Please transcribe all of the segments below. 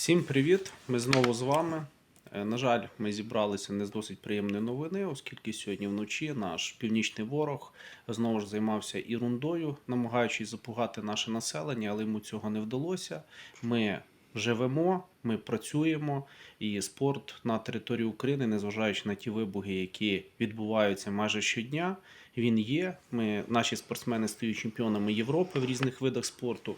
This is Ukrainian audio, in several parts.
Всім привіт! Ми знову з вами. Е, На жаль, ми зібралися не з досить приємної новини, оскільки сьогодні вночі наш північний ворог знову ж займався ірундою, намагаючись запугати наше населення, але йому цього не вдалося. Ми живемо, ми працюємо, і спорт на території України, незважаючи на ті вибухи, які відбуваються майже щодня, він є. Ми, наші спортсмени стають чемпіонами Європи в різних видах спорту.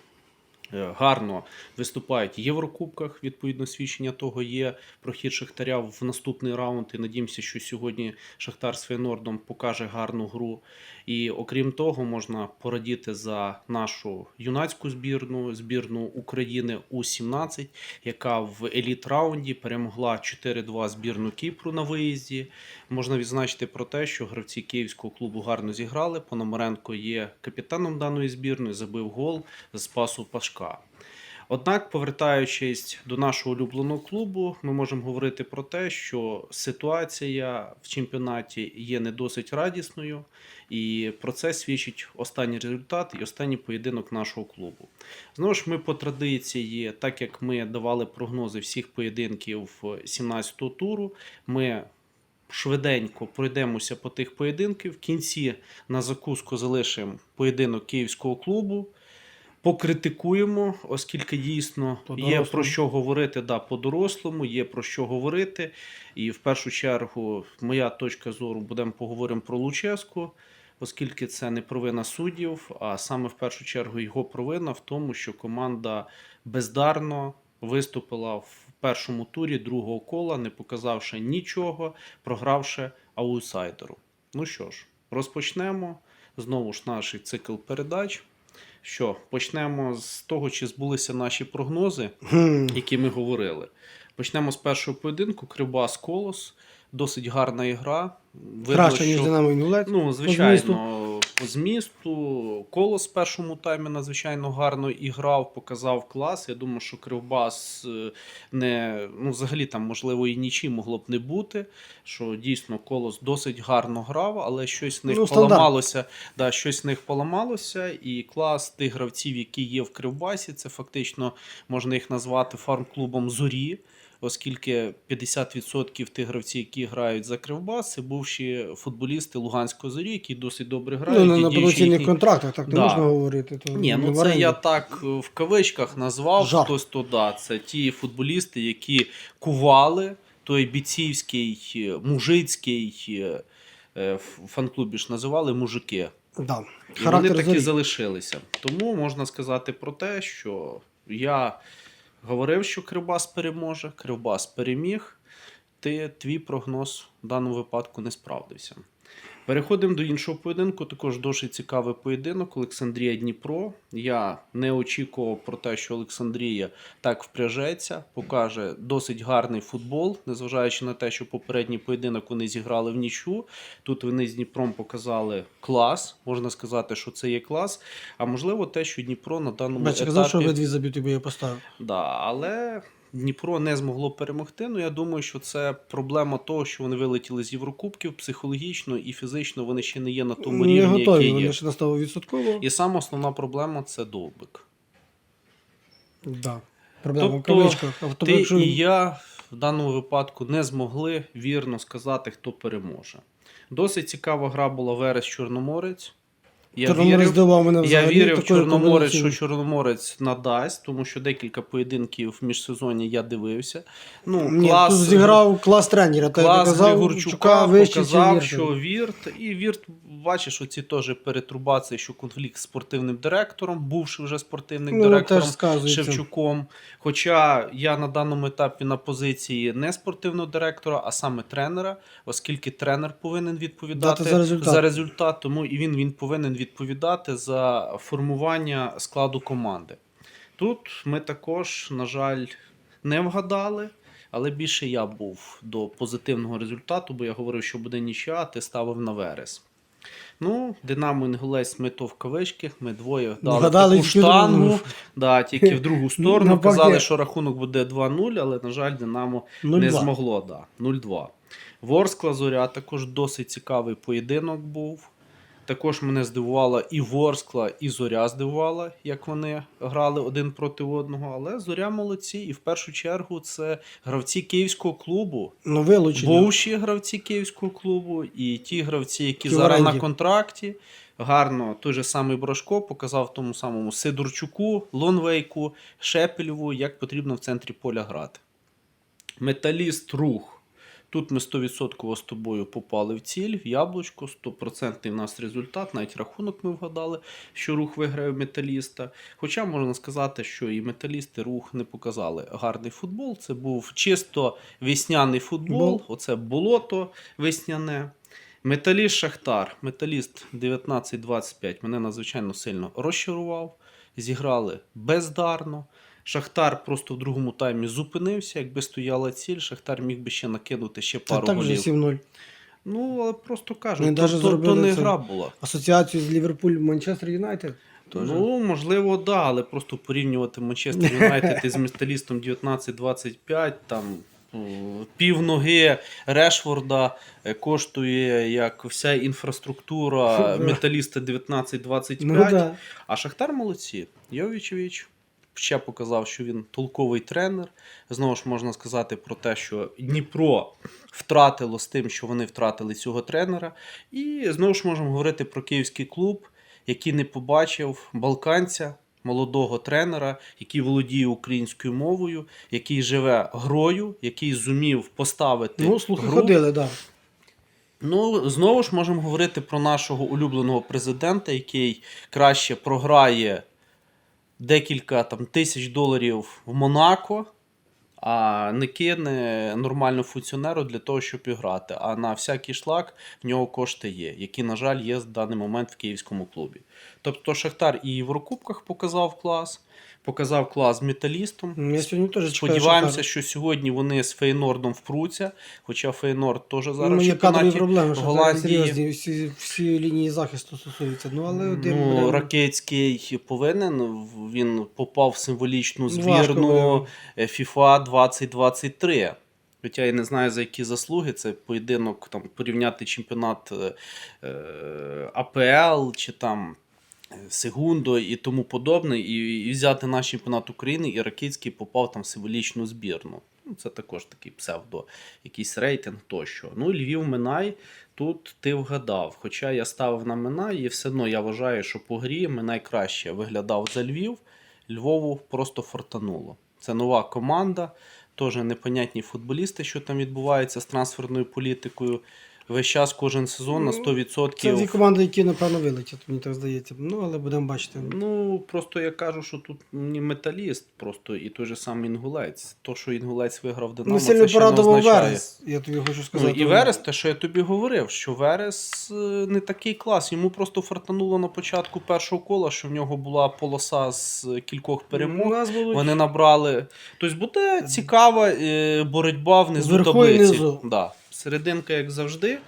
Е, гарно виступають в Єврокубках. Відповідно, свідчення того є. Прохід Шахтаря в наступний раунд. І надіємося, що сьогодні Шахтар з Фейнордом покаже гарну гру. І окрім того, можна порадіти за нашу юнацьку збірну, збірну України У-17, яка в еліт раунді перемогла 4-2 збірну Кіпру на виїзді. Можна відзначити про те, що гравці київського клубу гарно зіграли. Пономаренко є капітаном даної збірної, забив гол з пасу Пашка. Однак, повертаючись до нашого улюбленого клубу, ми можемо говорити про те, що ситуація в чемпіонаті є не досить радісною, і про це свідчить останній результат і останній поєдинок нашого клубу. Знову ж ми по традиції, так як ми давали прогнози всіх поєдинків 17-го туру, ми швиденько пройдемося по тих поєдинків. В кінці на закуску залишимо поєдинок київського клубу. Покритикуємо, оскільки дійсно є про що говорити да, по-дорослому, є про що говорити. І в першу чергу, моя точка зору, будемо поговоримо про Луческу, оскільки це не провина суддів, а саме в першу чергу його провина в тому, що команда бездарно виступила в першому турі другого кола, не показавши нічого, програвши аутсайдеру. Ну що ж, розпочнемо знову ж наш цикл передач. Що, почнемо з того, чи збулися наші прогнози, які ми говорили. Почнемо з першого поєдинку. Кривбас Колос. Досить гарна ігра. Видно, Краще, ніж Динамо Інгулець. Ну, змісту. По змісту. Колос в першому таймі надзвичайно гарно іграв, показав клас. Я думаю, що Кривбас е, не ну, взагалі там, можливо, і нічі могло б не бути. Що дійсно Колос досить гарно грав, але щось в них Ну, поламалося. Да, щось в них поламалося, і клас тих гравців, які є в Кривбасі, це фактично можна їх назвати фарм-клубом Зорі. Оскільки 50% тих гравців, які грають за Кривбас, це бувші футболісти Луганської зорі, які досить добре грають. Ну, і на, повноцінних їхні- контрактах, так не Да. можна говорити. То Ні, ну в це я так е, в кавичках назвав. Жарт. Хтось то да. Це ті футболісти, які кували той бійцівський, е, мужицький е, е, в фан-клубі ж називали мужики. Да. І вони зорі. залишилися. Тому можна сказати про те, що я говорив, що Кривбас переможе, Кривбас переміг. Ти, твій прогноз в даному випадку не справдився. Переходимо до іншого поєдинку. Також досить цікавий поєдинок. Олександрія Дніпро. Я не очікував про те, що Олександрія так впряжеться, покаже досить гарний футбол, незважаючи на те, що попередній поєдинок вони зіграли в нічу. Тут вони з Дніпром показали клас. Можна сказати, що це є клас. А можливо, те, що Дніпро на даному етапі... казав, що обидві забити би я поставив. Да, але Дніпро не змогло перемогти. Ну я думаю, що це проблема того, що вони вилетіли з Єврокубків психологічно і фізично вони ще не є на тому Не рівні, готові, який є. вони ще на 100%. І сама основна проблема це довбик. Да. Проблема в Тобто, кавичках. А Ти якщо- і я в даному випадку не змогли вірно сказати, хто переможе. Досить цікава гра була Верес Чорноморець. Я вірив, мене я взагалі вірив в Чорноморець, що Чорноморець надасть, тому що декілька поєдинків в міжсезоні я дивився. Ну, Ні, клас, тут зіграв клас тренера. Та я клас казав, Григорчука Чука вище, показав, що Вірт, і Вірт, бачиш, оці теж перетрубації, що конфлікт з спортивним директором, бувши вже спортивним Ну, директором. Шевчуком. Хоча я на даному етапі на позиції не спортивного директора, а саме тренера, оскільки тренер повинен відповідати за результат. результат, тому і він, він повинен відповідати за формування складу команди. Тут ми також, на жаль, не вгадали. Але більше я був до позитивного результату, бо я говорив, що буде нічия, а ти ставив на верес. Ну, Динамо Інгулець ми то в кавички, ми двоє дали Вгадали таку штангу, да, тільки в другу сторону. Казали, що рахунок буде 2-0, але, на жаль, Динамо не 0-2. змогло. Да, 0-2. Ворскла зоря також досить цікавий поєдинок був. Також мене здивувала і Ворскла, і Зоря здивувала, як вони грали один проти одного. Але Зоря молодці. І в першу чергу це гравці київського клубу, Ну, вилучення. бувші гравці київського клубу, і ті гравці, які Ті зараз на контракті. Гарно той же самий Брошко показав тому самому Сидорчуку, Лонвейку, Шепелєву, як потрібно в центрі поля грати. Металіст рух. Тут ми 100% з тобою попали в ціль, в яблучко, 100% в нас результат, навіть рахунок ми вгадали, що рух виграє металіста. Хоча можна сказати, що і металіст, і рух не показали гарний футбол. Це був чисто весняний футбол, Бол. оце болото весняне. Металіст Шахтар. Металіст 19-25 мене надзвичайно сильно розчарував. Зіграли бездарно. Шахтар просто в другому таймі зупинився. Якби стояла ціль, Шахтар міг би ще накинути ще пару вже голів. 7-0. Ну, але просто кажу, Вони то, даже то, то зробили не це. гра була. Асоціацію з Ліверпуль Манчестер Юнайтед. Теж. Ну, можливо, да, але просто порівнювати Манчестер Юнайтед із металістом 19-25, там о, пів ноги Решфорда е, коштує як вся інфраструктура металіста 19-25. Ну, да. А Шахтар молодці. Йовічевич ще показав, що він толковий тренер. Знову ж можна сказати про те, що Дніпро втратило з тим, що вони втратили цього тренера. І знову ж можемо говорити про київський клуб, який не побачив балканця. Молодого тренера, який володіє українською мовою, який живе грою, який зумів поставити Ну, слухи гру. ходили, так. Да. Ну, знову ж можемо говорити про нашого улюбленого президента, який краще програє декілька там, тисяч доларів в Монако, а не кине нормально функціонеру для того, щоб іграти. А на всякий шлак в нього кошти є, які, на жаль, є в даний момент в київському клубі. Тобто Шахтар і в Єврокубках показав клас, показав клас металістом. Ну, Я сьогодні теж чекаю. Сподіваємося, що сьогодні вони з Фейнордом впруться, хоча Фейнорд теж зараз ну, в чемпіонаті проблеми, що Голландії. серйозні, всі, всі лінії захисту стосуються. Ну, але Ну, буде- Ракецький повинен. Він попав в символічну збірну е, FIFA 2023. Хоча я не знаю за які заслуги. Це поєдинок там порівняти чемпіонат е, е, АПЛ чи там Сегундо і тому подобне, і, і взяти наш чемпіонат України, і Ракицький попав там в символічну збірну. Ну, це також такий псевдо, якийсь рейтинг тощо. Ну, Львів Минай, тут ти вгадав. Хоча я ставив на Минай, і все одно я вважаю, що по грі Минай краще виглядав за Львів. Львову просто фортануло. Це нова команда, теж непонятні футболісти, що там відбувається з трансферною політикою. Весь час кожен сезон на Ну, 100%. Це дві команди, які, напевно, вилетять, мені так здається. Ну, але будемо бачити. Ну, просто я кажу, що тут не металіст, просто і той же самий інгулець. То, що інгулець виграв Динамо, Ну, це ще не означає. Верес, я тобі хочу Ну, сказати. і Верес, те, що я тобі говорив, що Верес е, не такий клас. Йому просто фартануло на початку першого кола, що в нього була полоса з кількох У перемог. нас будуть Вони набрали. Тобто буде цікава е, боротьба внизу Зверху таблиці. внизу. Да. Серединка, як завжди.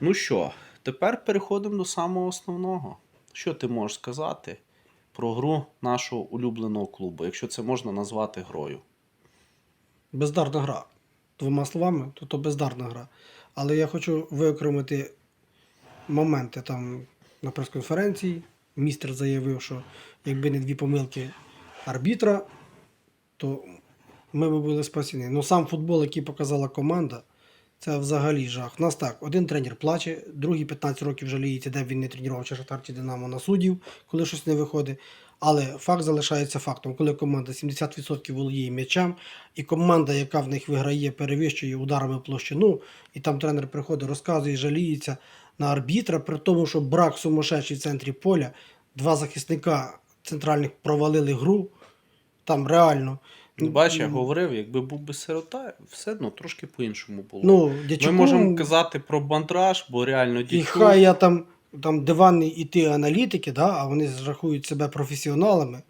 Ну що, тепер переходимо до самого основного. Що ти можеш сказати про гру нашого улюбленого клубу, якщо це можна назвати грою? бездарна гра. Двома словами, то то бездарна гра. Але я хочу виокремити моменти там на прес-конференції. Містер заявив, що якби не дві помилки арбітра, то ми б були спасені. Ну сам футбол, який показала команда, це взагалі жах. У нас так, один тренер плаче, другий 15 років жаліється, де він не тренував чи Шахтар чи Динамо на суддів, коли щось не виходить. Але факт залишається фактом, коли команда 70% володіє м'ячем, і команда, яка в них виграє, перевищує ударами площину, і там тренер приходить, розказує, жаліється на арбітра, при тому, що брак сумасшедший в центрі поля, два захисника центральних провалили гру. Там реально. Ну, Бач, я говорив, якби був би сирота, все одно трошки по-іншому було. Ну, Ми можемо казати про бандраж, бо реально і дічук. хай я там, там диванні і ті аналітики, да, а вони рахують себе професіоналами.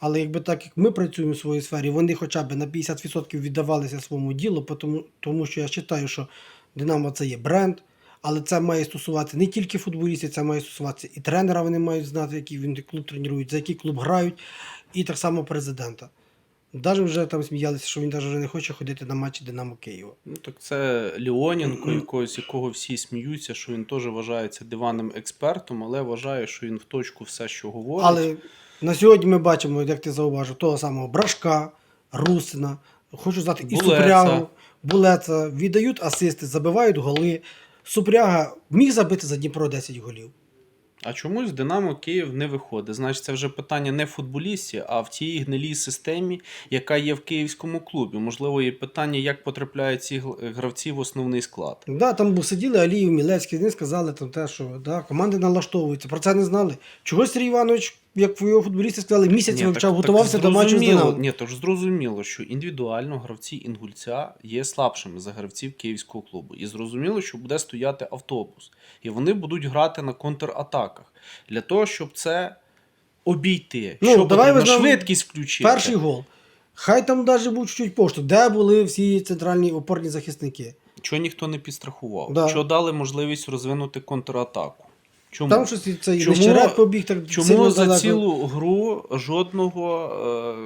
Але якби так, як ми працюємо в своїй сфері, вони хоча б на 50% віддавалися своєму ділу, тому, тому що я вважаю, що Динамо це є бренд, але це має стосуватися не тільки футболістів, це має стосуватися і тренера, вони мають знати, який він клуб тренують, за який клуб грають, і так само президента. Навіть вже там сміялися, що він навіть вже не хоче ходити на матчі Динамо Києва. Ну так це Леоненко, якогось, якого всі сміються, що він теж вважається диванним експертом, але вважає, що він в точку все, що говорить. Але на сьогодні ми бачимо, як ти зауважив, того самого Брашка, Русина, хочу знати, і Булеца. Супрягу, Булеца віддають асисти, забивають голи. Супряга міг забити за Дніпро 10 голів. А чомусь Динамо Київ не виходить. Значить, це вже питання не в футболісті, а в тій гнилій системі, яка є в київському клубі. Можливо, є питання, як потрапляють ці гравці в основний склад. Да, там сиділи Аліїв, Мілецький, вони сказали там те, що да, команди налаштовуються. Про це не знали. Чого Сергій Іванович, як його футболісти сказали, місяць Ні, вивчав, так- готувався так до матчу з Динамо. Ні, то ж зрозуміло, що індивідуально гравці інгульця є слабшими за гравців київського клубу. І зрозуміло, що буде стояти автобус. І вони будуть грати на контратаках. Для того, щоб це обійти. Ну, що давай візьмемо швидкість включити. Перший гол. Хай там навіть був чуть-чуть поштовх, де були всі центральні опорні захисники. Чого ніхто не підстрахував? Да. Чого дали можливість розвинути контратаку? Чому? Там щось це Чому- побіг так Чому сильно за далеко. цілу гру жодного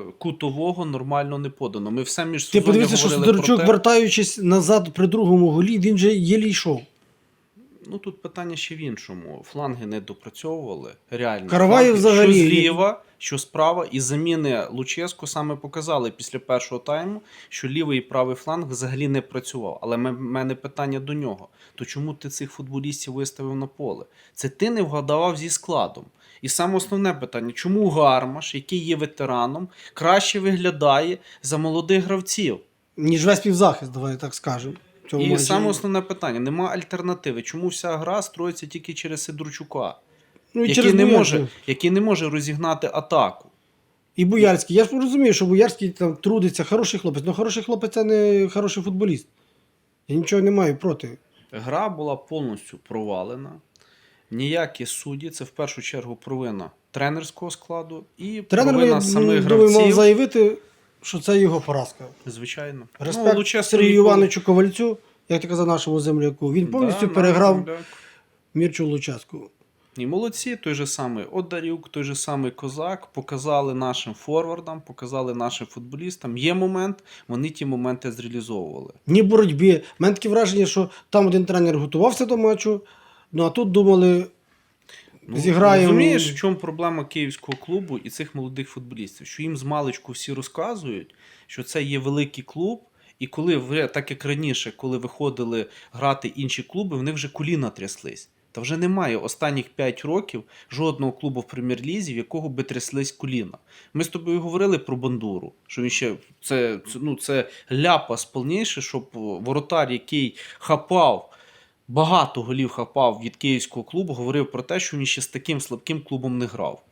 е, кутового нормально не подано? Ми все між Ти подивися, що говорили Сидорчук, про те, вертаючись назад при другому голі, він же єлі йшов. Ну тут питання ще в іншому. Фланги не допрацьовували. Реально. Караваєв взагалі- Що зліва, що справа, і заміни Луческу саме показали після першого тайму, що лівий і правий фланг взагалі не працював. Але в мене питання до нього: то чому ти цих футболістів виставив на поле? Це ти не вгадавав зі складом. І саме основне питання: чому Гармаш, який є ветераном, краще виглядає за молодих гравців? Ніж весь півзахист, давай так скажемо. Цьому І саме основне питання: нема альтернативи. Чому вся гра строїться тільки через Сидорчука? ну, і який через не, може, який не може розігнати атаку. І Боярський. Я ж розумію, що Боярський там трудиться, хороший хлопець. але хороший хлопець це не хороший футболіст. Я нічого не маю проти. Гра була повністю провалена. Ніякі судді, це в першу чергу провина тренерського складу і Тренер провина я, самих думаю, мав заявити, що це його поразка. Звичайно. Респект Луческу Сергію ніколи- Івановичу Ковальцю, як ти казав, нашому земляку. Він повністю Да, переграв земляк. Мірчу Лучаску. І молодці, той же самий Одарюк, той же самий Козак показали нашим форвардам, показали нашим футболістам. Є момент, вони ті моменти зреалізовували. Ні боротьби. У мене таке враження, що там один тренер готувався до матчу, ну а тут думали, Ну, Розумієш, в чому проблема київського клубу і цих молодих футболістів? Що їм з маличку всі розказують, що це є великий клуб, і коли так як раніше, коли виходили грати інші клуби, в них вже коліна тряслись. Та вже немає останніх 5 років жодного клубу в прем'єр-лізі, в якого би тряслись коліна. Ми з тобою говорили про бандуру, що він ще це, це, ну, це ляпас повніше, щоб воротар, який хапав багато голів хапав від київського клубу, говорив про те, що він ще з таким слабким клубом не грав.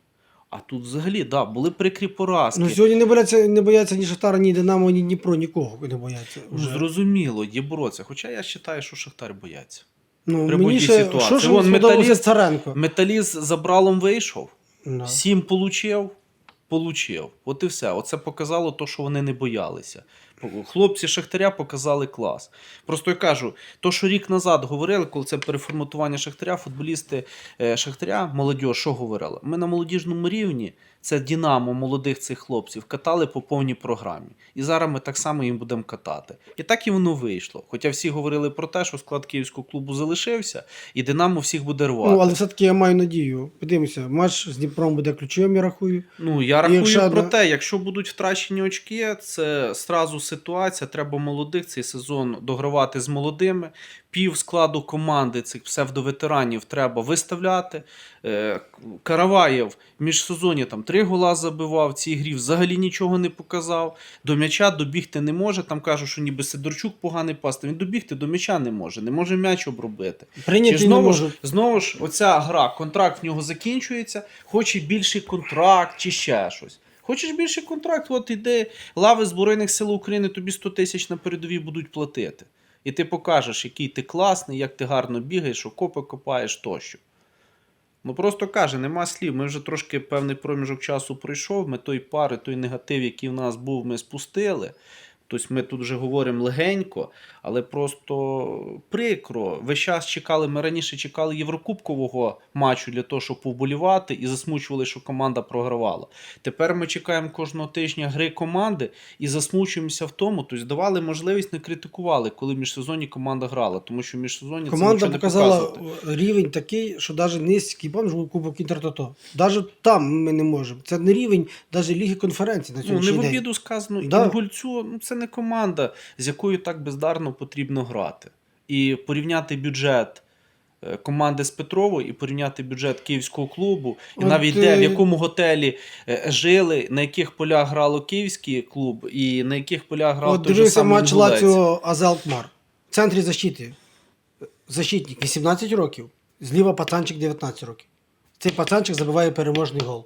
А тут взагалі, да, були прикрі поразки. ну сьогодні не бояться, не бояться ні Шахтара, ні Динамо, ні Дніпро, нікого не бояться. Ну, Вже. зрозуміло, є боротися. Хоча я вважаю, що Шахтар бояться. Ну, при мені будь-якій ще, ситуації. що ж Вон, Металіст- Металіст за бралом вийшов, Да. сім получив, получив. От і все. Оце показало то, що вони не боялися. Хлопці Шахтаря показали клас. Просто я кажу, то, що рік назад говорили, коли це переформатування Шахтаря, футболісти е, Шахтаря, молодь, що говорили? Ми на молодіжному рівні, це Дінамо молодих цих хлопців, катали по повній програмі. І зараз ми так само їм будемо катати. І так і воно вийшло. Хоча всі говорили про те, що склад київського клубу залишився, і Динамо всіх буде рвати. Ну, але все-таки я маю надію. Подивимося, матч з Дніпром буде ключовим, я рахую. Ну, я рахую якщо про те, якщо будуть втрачені очки, це сразу ситуація. Треба молодих цей сезон догравати з молодими. Пів складу команди цих псевдоветеранів треба виставляти. Е, Караваєв міжсезоні там три гола забивав. В цій грі взагалі нічого не показав. До м'яча добігти не може. Там кажуть, що ніби Сидорчук поганий пас. Та Він добігти до м'яча не може, не може м'яч обробити. Прийняти Чи ж не знову ж, знову ж оця гра, контракт в нього закінчується, хоче більший контракт чи ще щось. Хочеш більший контракт, от іде лави Збройних сил України, тобі 100 тисяч на передовій будуть платити. І ти покажеш, який ти класний, як ти гарно бігаєш, окопи копаєш тощо. Ну просто каже, нема слів. Ми вже трошки певний проміжок часу пройшов. Ми той пари, той негатив, який в нас був, ми спустили. Тобто ми тут вже говоримо легенько, але просто прикро. Весь час чекали, ми раніше чекали Єврокубкового матчу для того, щоб повболівати, і засмучували, що команда програвала. Тепер ми чекаємо кожного тижня гри команди і засмучуємося в тому. Тобто давали можливість, не критикували, коли в міжсезонні команда грала, тому що в міжсезонні це Команда не показала показувати. рівень такий, що навіть низький, пам'ятаєш, був Кубок Інтертото. Навіть там ми не можемо. Це не рівень навіть Ліги конференцій на Ну, не в обіду сказано, Да. Інгульцю ну, це не команда, з якою так бездарно потрібно грати. І порівняти бюджет е, команди з Петровою і порівняти бюджет київського клубу, і От, навіть де, в е, якому готелі е, жили, на яких полях грало київський клуб, і на яких полях грав От той же дивився самий матч Інгулець. Лаціо Азелтмар. В центрі защити. Защитник 18 років, зліва пацанчик 19 років. Цей пацанчик забиває переможний гол.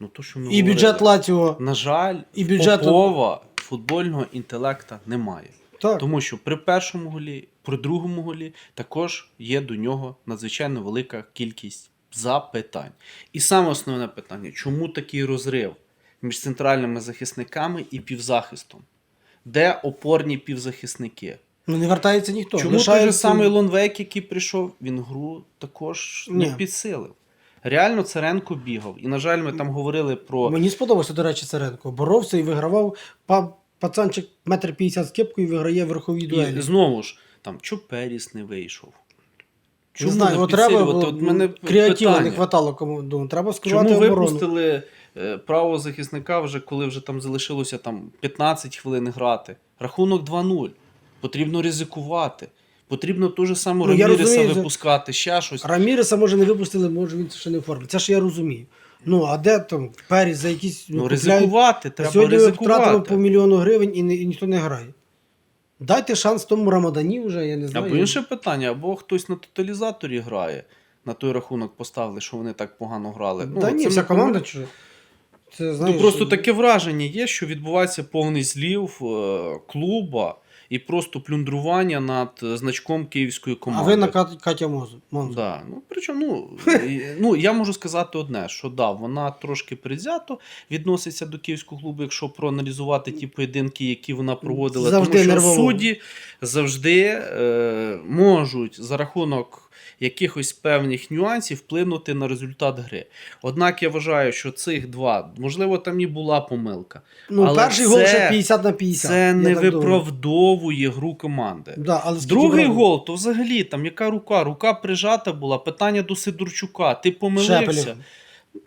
Ну, то, що ми І бюджет говорили. Лаціо. На жаль, і бюджет- Попова футбольного інтелекта немає. Так. Тому що при першому голі, при другому голі також є до нього надзвичайно велика кількість запитань. І саме основне питання: чому такий розрив між центральними захисниками і півзахистом? Де опорні півзахисники? Ну не вертається ніхто. Чому той же самий Лонвейк, який прийшов, він гру також не Ні. підсилив. Реально Царенко бігав. І, на жаль, ми там говорили про Мені сподобався, до речі, Царенко. Боровся і вигравав. Па- Пацанчик метр п'ятдесят з кепкою виграє верхові І дуелі. знову ж, там, чому Періс не вийшов? Не знаю, не от треба підсилювати? було, От мене креатива питання. не хватало кому. Думаю, треба скривати Чому оборону. випустили е, правого захисника вже, коли вже там залишилося там 15 хвилин грати? Рахунок 2-0. Потрібно ризикувати. Потрібно ту ж саму Ну, Раміреса випускати, ще щось. Раміреса може не випустили, може він ще не в формі. Це ж я розумію. Ну, а де там Періс за якісь Ну, ризикувати, треба Сьогодні ми втратили ризикувати. по мільйону гривень і, не- і ніхто не грає. Дайте шанс тому Рамадані вже, я не знаю. Або інше питання, або хтось на тоталізаторі грає, на той рахунок поставили, що вони так погано грали. Та ні, це вся команда чи. Це, знаєш, Ну, просто таке враження є, що відбувається повний злів е, клуба і просто плюндрування над е, значком київської команди. А ви на Кат- Катя Мозу. Монзу. Да. Ну, причому, ну, і- ну, я можу сказати одне, що да, вона трошки предвзято відноситься до київського клубу, якщо проаналізувати ті поєдинки, які вона проводила. Завжди тому що нервово. судді завжди е, можуть за рахунок якихось певних нюансів вплинути на результат гри. Однак я вважаю, що цих два, можливо, там і була помилка. Ну, Але перший це- гол ще 50 на 50. Це я не так думаю. виправдовує гру команди. Да, але Другий гол, то взагалі там яка рука? Рука прижата була. Питання до Сидорчука. Ти помилився. Шепелєв.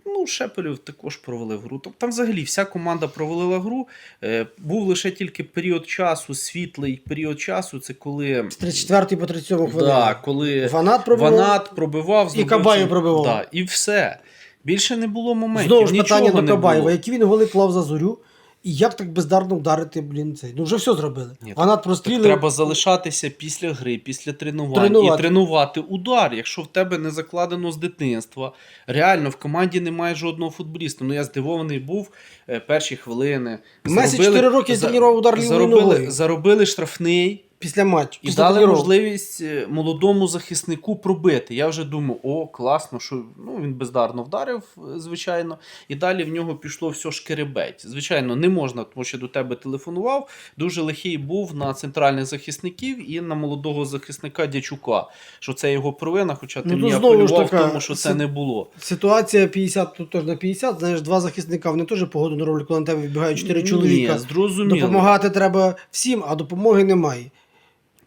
Ну, Шепелів також провалив гру. Тобто там взагалі вся команда провалила гру. Е, був лише тільки період часу, світлий період часу. Це коли. З 34 по 37 хвилину. Да, коли Фанат пробував. Ванат пробивав, Кабаєв це- пробивав. Да, і все. Більше не було моментів. Знову ж питання до Кабаєва, які він голи клав за зорю, і як так бездарно вдарити, блін, цей. Ну вже все зробили. Ні, Фанат Так прострілив. треба залишатися після гри, після тренувань Тренувати. і тренувати удар. Якщо в тебе не закладено з дитинства, реально в команді немає жодного футболіста. Ну я здивований був е, перші хвилини. Месі Заробили- 4 роки за- тренував удар лівою заробили, ногою. заробили штрафний. Після матчу. І після дали тренувань. можливість е, молодому захиснику пробити. Я вже думаю, о, класно, що ну, він бездарно вдарив, е, звичайно. І далі в нього пішло все шкеребеть. Звичайно, не можна, тому що до тебе телефонував. Дуже лихий був на центральних захисників і на молодого захисника Дячука. Що це його провина, хоча ти Ну, мені апелював, така тому що це не було. Ситуація 50 тут теж на 50. Знаєш, два захисника, вони теж погоду не роблять, коли на тебе відбігають 4 чоловіка. Ні, зрозуміло. Допомагати треба всім, а допомоги немає.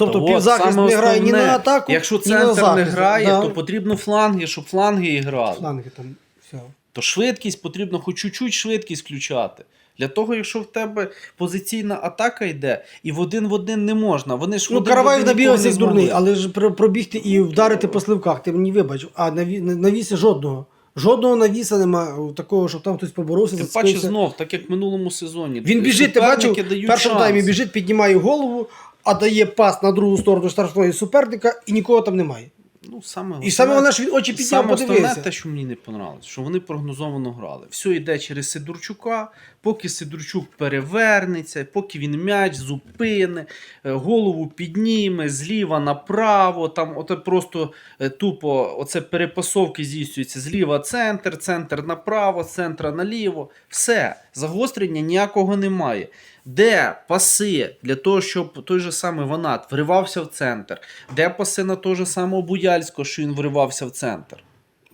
Тобто от, півзахист саме не грає ні основне, на атаку, Якщо ні на центр не захист. грає, Да. то потрібно фланги, щоб фланги і грали. Фланги там. Все. то швидкість потрібно хоч чуть-чуть швидкість включати. Для того, якщо в тебе позиційна атака йде, і в один в один не можна. Вони ж Ну, один в Караваєв один набігався як дурний, але ж про- пробігти і вдарити по сливках, ти мені вибач, а наві, навіси жодного. Жодного навіса нема такого, щоб там хтось поборовся, Тим паче зацепився. знов, так як в минулому сезоні. Він біжить, ти Суперники бачив, в першому шанс. таймі біжить, піднімає голову, а дає пас на другу сторону штрафної суперника, і нікого там немає. Ну, саме І саме головне, що він очі підняв, Саме основне те, що мені не понравилось, що вони прогнозовано грали. Все йде через Сидорчука, поки Сидорчук перевернеться, поки він м'яч зупине, е, голову підніме зліва направо. Там оте просто е, тупо оце перепасовки здійснюються зліва центр, центр направо, центр наліво. Все, загострення ніякого немає. Де паси для того, щоб той же самий Ванат вривався в центр? Де паси на того же самого Буяльського, що він вривався в центр?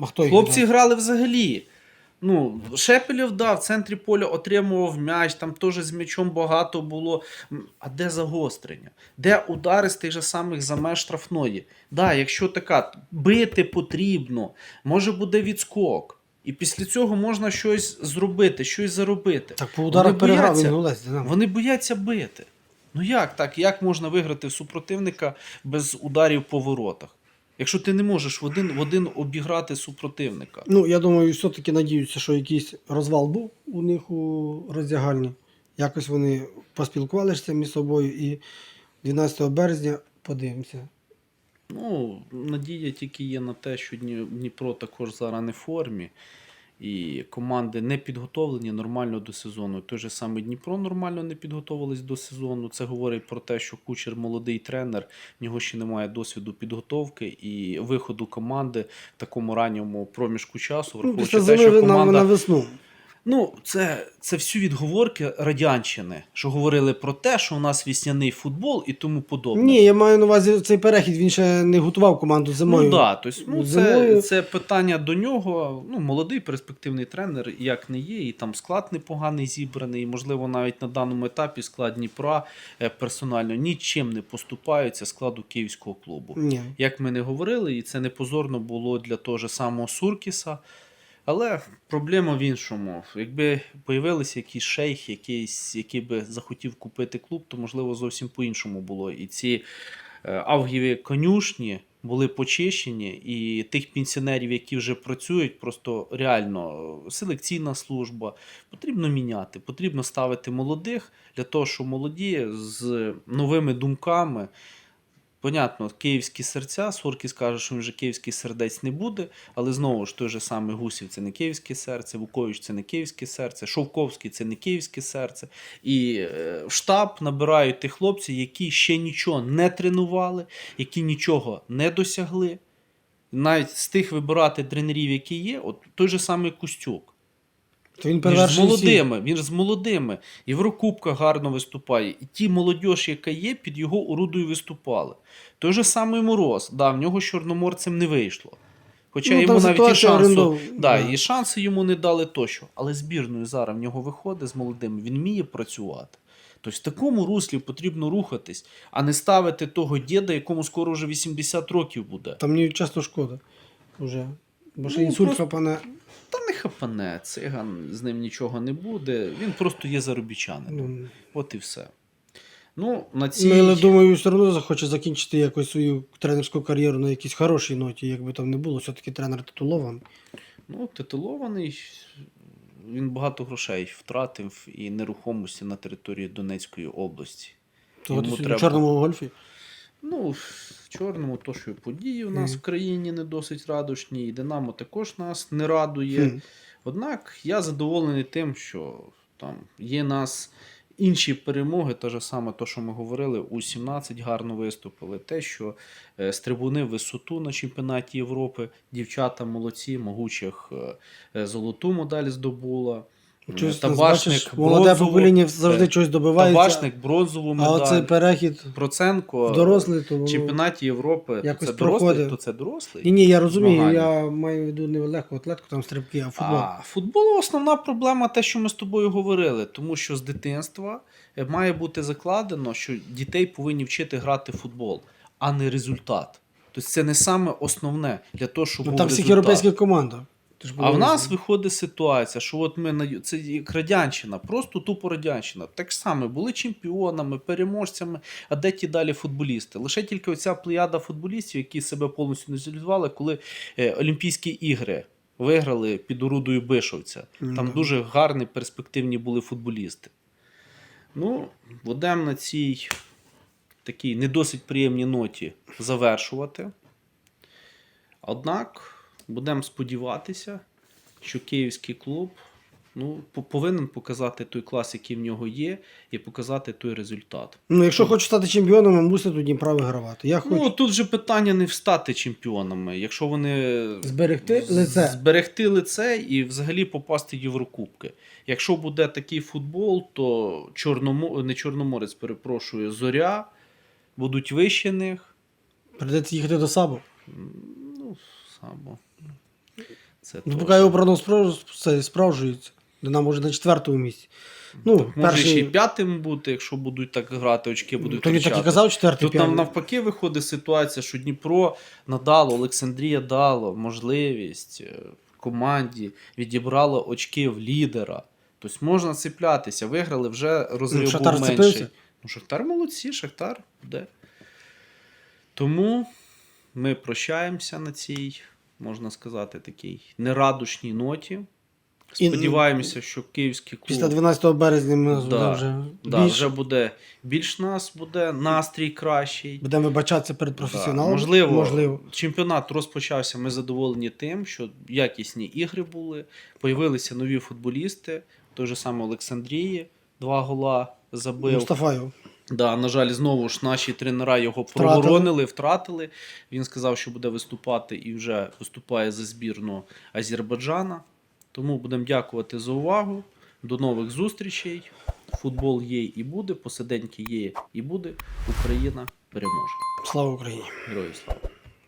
А хто Хлопці грали взагалі. Ну, Шепелєв да, в центрі поля отримував м'яч, там теж з м'ячом багато було. А де загострення? Де удари з тих же самих за меж штрафної? Да, якщо така, бити потрібно, може буде відскок. І після цього можна щось зробити, щось заробити. Так по ударах Вони переграв бояться. голець. Вони бояться бити. Ну як так? Як можна виграти в супротивника без ударів по воротах? Якщо ти не можеш в один, в один обіграти супротивника. Ну, я думаю, все-таки надіються, що якийсь розвал був у них у роздягальні. Якось вони поспілкувалися між собою і 12 березня подивимося. Ну, надія тільки є на те, що Дніпро також зараз не в формі. І команди не підготовлені нормально до сезону. Той же саме Дніпро нормально не підготовились до сезону. Це говорить про те, що кучер молодий тренер, в нього ще немає досвіду підготовки і виходу команди в такому ранньому проміжку часу, Ну, враховуючи те, що команда на весну. Ну, це, це всі відговорки радянщини, що говорили про те, що у нас вісняний футбол і тому подобне. Ні, я маю на увазі цей перехід, він ще не готував команду зимою. Ну да, тобто, ну, це, Зимою- це питання до нього. Ну, молодий перспективний тренер, як не є, і там склад непоганий зібраний, і, можливо, навіть на даному етапі склад Дніпра е, персонально нічим не поступається складу київського клубу. Ні. Як ми не говорили, і це не позорно було для того ж самого Суркіса. Але проблема в іншому. Якби появилися якийсь шейх, якийсь, який би захотів купити клуб, то можливо зовсім по-іншому було. І ці е, авгієві конюшні були почищені, і тих пенсіонерів, які вже працюють, просто реально е, селекційна служба. Потрібно міняти, потрібно ставити молодих для того, щоб молоді з новими думками. Понятно, київські серця, Соркіс каже, що він вже київський сердець не буде, але знову ж той же самий Гусів це не київське серце, Вукович це не київське серце, Шовковський це не київське серце. І е, в штаб набирають тих хлопців, які ще нічого не тренували, які нічого не досягли. Навіть з тих вибирати тренерів, які є, от той же самий Костюк. То він ж з перевершив всіх. молодими, він ж з молодими. Єврокубка гарно виступає. І ті молодь, яка є, під його орудою виступали. Той же самий Мороз, да, в нього з чорноморцем не вийшло. Хоча Ну, йому там навіть і ситуація шансу, орендов- да, да. і шанси йому не дали тощо. Але збірною зараз в нього виходить з молодими, він вміє працювати. Тобто в такому руслі потрібно рухатись, а не ставити того діда, якому скоро вже 80 років буде. Там мені часто шкода. Уже. Бо ще Ну, інсульт просто- хапане. Та не хапане, циган, з ним нічого не буде. Він просто є заробітчанином. Ну, От і все. Ну, на цій... Ну, але думаю, все одно захоче закінчити якось свою тренерську кар'єру на якійсь хорошій ноті, якби там не було, все-таки тренер титулований. Ну, титулований. Він багато грошей втратив і нерухомості на території Донецької області. То Йому от у чорному гольфі. Ну, в чорному, то, що події у нас Мгм. в країні не досить радушні, і Динамо також нас не радує. Хм. Однак я задоволений тим, що там є нас інші перемоги, те ж саме, то, що ми говорили, у 17 гарно виступили. Те, що е, стрибуни в висоту на чемпіонаті Європи, дівчата молодці, могучих е, е, золоту медаль здобула. Щось, Табачник, бачиш, молоде бронзову, покоління завжди е, щось добивається. Табачник, бронзову а медаль. оцей перехід Проценко в дорослий, то в чемпіонаті Європи. якось це дорослий, проходить. то це дорослий. Ні, ні, я розумію, Змагання. я маю в виду не легку атлетику, там стрибки, а футбол. А футбол основна проблема те, що ми з тобою говорили, тому що з дитинства е, має бути закладено, що дітей повинні вчити грати в футбол, а не результат. Тобто це не саме основне для того, щоб ну, був там всіх результат. європейських командах. А в нас виходить ситуація, що от ми на це як радянщина, просто тупо радянщина. Так само були чемпіонами, переможцями, а де ті далі футболісти? Лише тільки оця плеяда футболістів, які себе повністю не реалізували, коли е, Олімпійські ігри виграли під орудою Бишовця. Там Мгм. дуже гарні перспективні були футболісти. Ну, будемо на цій такій не досить приємній ноті завершувати. Однак будемо сподіватися, що київський клуб ну, повинен показати той клас, який в нього є, і показати той результат. Ну, якщо хочеш стати чемпіоном, мусить у Дніпра вигравати. Я хочу Ну, тут же питання не встати чемпіонами. Якщо вони зберегти лице. зберегти лице і взагалі попасти в Єврокубки. Якщо буде такий футбол, то Чорномо... не Чорноморець, перепрошую, зоря будуть вище них. Придеться їхати до Сабу. Ну, само. Це Ну, поки його прогноз це справжується. Динамо може на четвертому місці. Ну, може ще й перший... п'ятим бути, якщо будуть так грати, очки будуть То він так і кричати. казав, четвертий Тут нам п'ятий. навпаки виходить ситуація, що Дніпро надало, Олександрія дало можливість е, команді, відібрало очки в лідера. Тобто можна цеплятися. Виграли, вже розрив Ну, Шахтар був менший. Ну, Шахтар молодці, Шахтар буде. Тому ми прощаємося на цій, можна сказати, такій нерадушній ноті. Сподіваємося, що київський клуб. Після 12 березня ми Да, вже Да, більш... вже буде більш нас буде настрій кращий. будемо вибачатися перед Да. Можливо, можливо. чемпіонат розпочався. Ми задоволені тим, що якісні ігри були. Появилися нові футболісти. Той же самий Олександрії, два гола забив. Мустафаєв. Да, на жаль, знову ж наші тренера його Втратили. проворонили, втратили. Він сказав, що буде виступати і вже виступає за збірну Азербайджана. Тому будемо дякувати за увагу. До нових зустрічей. Футбол є і буде, посиденьки є і буде. Україна переможе. Слава Україні! Героям слава!